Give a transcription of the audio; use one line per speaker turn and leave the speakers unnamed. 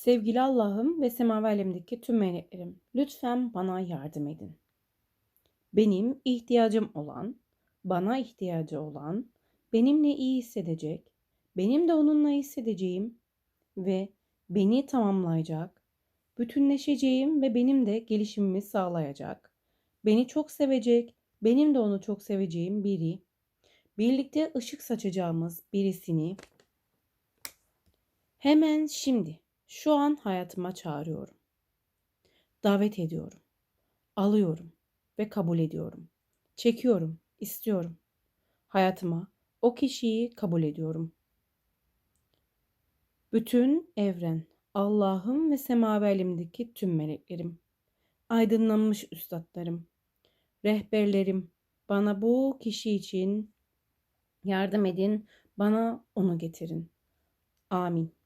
Sevgili Allah'ım ve semavi alemdeki tüm meleklerim, lütfen bana yardım edin. Benim ihtiyacım olan, bana ihtiyacı olan, benimle iyi hissedecek, benim de onunla hissedeceğim ve beni tamamlayacak, bütünleşeceğim ve benim de gelişimimi sağlayacak, beni çok sevecek, benim de onu çok seveceğim biri, birlikte ışık saçacağımız birisini hemen şimdi şu an hayatıma çağırıyorum. Davet ediyorum. Alıyorum ve kabul ediyorum. Çekiyorum, istiyorum. Hayatıma o kişiyi kabul ediyorum. Bütün evren, Allah'ım ve semavi alemdeki tüm meleklerim, aydınlanmış üstadlarım, rehberlerim, bana bu kişi için yardım edin, bana onu getirin. Amin.